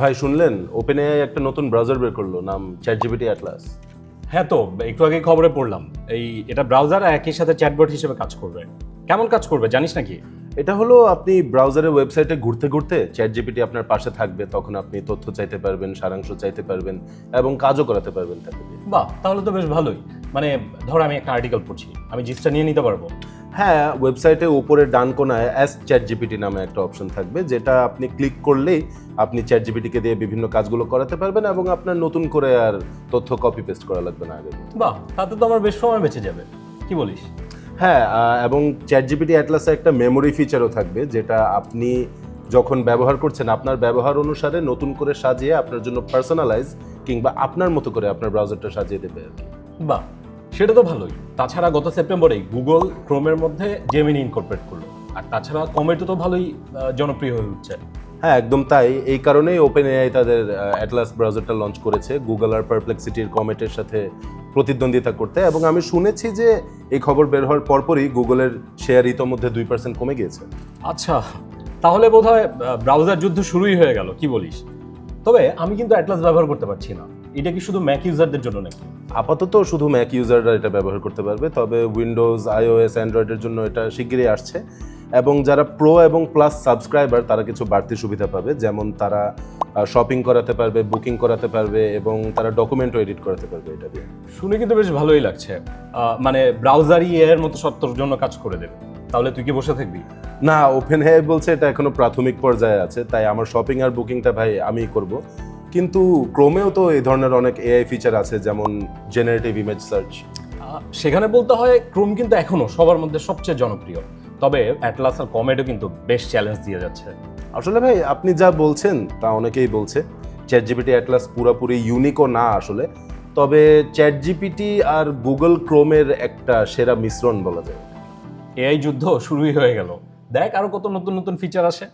ভাই শুনলেন? Open AI একটা নতুন ব্রাউজার বের করল নাম চ্যাট জিপিটি অ্যাটলাস হ্যাঁ তো একটু আগে খবরে পড়লাম। এই এটা ব্রাউজার একই সাথে চ্যাটবট হিসেবে কাজ করবে। কেমন কাজ করবে জানিস নাকি? এটা হলো আপনি ব্রাউজারের ওয়েবসাইটে ঘুরতে ঘুরতে চ্যাট জিপিটি আপনার পাশে থাকবে তখন আপনি তথ্য চাইতে পারবেন সারাংশ চাইতে পারবেন এবং কাজও করাতে পারবেন তাকে দিয়ে। বাহ তাহলে তো বেশ ভালোই। মানে ধর আমি একটা আর্টিকেল পড়ছি আমি জিনিসটা নিয়ে নিতে পারব। হ্যাঁ ওয়েবসাইটে উপরে ডান কোনায় অ্যাস চ্যাট জিপিটি নামে একটা অপশন থাকবে যেটা আপনি ক্লিক করলেই আপনি চ্যাট জিপিটিকে দিয়ে বিভিন্ন কাজগুলো করাতে পারবেন এবং আপনার নতুন করে আর তথ্য কপি পেস্ট করা লাগবে না আগে বাহ তাতে তো আমার বেশ সময় বেঁচে যাবে। কি বলিস? হ্যাঁ এবং চ্যাট জিপিটি অ্যাটলাসে একটা মেমোরি ফিচারও থাকবে যেটা আপনি যখন ব্যবহার করছেন আপনার ব্যবহার অনুসারে নতুন করে সাজিয়ে আপনার জন্য পার্সোনালাইজ কিংবা আপনার মতো করে আপনার ব্রাউজারটা সাজিয়ে দেবে আর কি। বাহ সেটা তো ভালোই। তাছাড়া গত সেপ্টেম্বরেই গুগল ক্রোমের মধ্যে জেমিনি ইনকর্পোরেট করল। আর তাছাড়া কমেটো তো ভালোই জনপ্রিয় হয়ে উঠছে। হ্যাঁ একদম তাই। এই কারণেই ওপেন এআই তাদের অ্যাটলাস ব্রাউজারটা লঞ্চ করেছে। গুগল আর পারপ্লেক্সিটির কমেটের সাথে প্রতিদ্বন্দ্বিতা করতে। এবং আমি শুনেছি যে এই খবর বের হওয়ার পরপরই গুগলের শেয়ার ইতোমধ্যে দুই পার্সেন্ট কমে গিয়েছে। আচ্ছা তাহলে বোধহয় ব্রাউজার যুদ্ধ শুরুই হয়ে গেল কি বলিস? তবে আমি কিন্তু অ্যাটলাস ব্যবহার করতে পারছি না। এটা কি শুধু ম্যাক ইউজারদের জন্য নাকি? আপাতত শুধু ম্যাক ইউজাররা এটা ব্যবহার করতে পারবে তবে উইন্ডোজ আইওএস অ্যান্ড্রয়েডের জন্য এটা শিগগিরই আসছে। এবং যারা প্রো এবং প্লাস সাবস্ক্রাইবার তারা কিছু বাড়তি সুবিধা পাবে। যেমন তারা শপিং করাতে পারবে বুকিং করাতে পারবে এবং তারা ডকুমেন্টও এডিট করাতে পারবে এটা দিয়ে। শুনে কিন্তু বেশ ভালোই লাগছে। মানে ব্রাউজারই এর মতো সত্তর জন্য কাজ করে দেবে। তাহলে তুই কি বসে থাকবি? না ওপেন এআই বলছে এটা এখনও প্রাথমিক পর্যায়ে আছে তাই আমার শপিং আর বুকিংটা ভাই আমিই করব। কিন্তু ক্রোমেও তো এই ধরনের অনেক এআই ফিচার আছে যেমন জেনারেটিভ ইমেজ সার্চ সেখানে বলতে হয় ক্রোম কিন্তু এখনও সবার মধ্যে সবচেয়ে জনপ্রিয়। তবে অ্যাটলাস আর কমেডও কিন্তু বেশ চ্যালেঞ্জ দিয়ে যাচ্ছে। আসলে ভাই আপনি যা বলছেন তা অনেকেই বলছে। চ্যাট জিপিটি অ্যাটলাস পুরোপুরি ইউনিকও না আসলে। তবে চ্যাট জিপিটি আর গুগল ক্রোমের একটা সেরা মিশ্রণ বলা যায়। এআই যুদ্ধ শুরুই হয়ে গেল। দেখ আরও কত নতুন নতুন ফিচার আসে।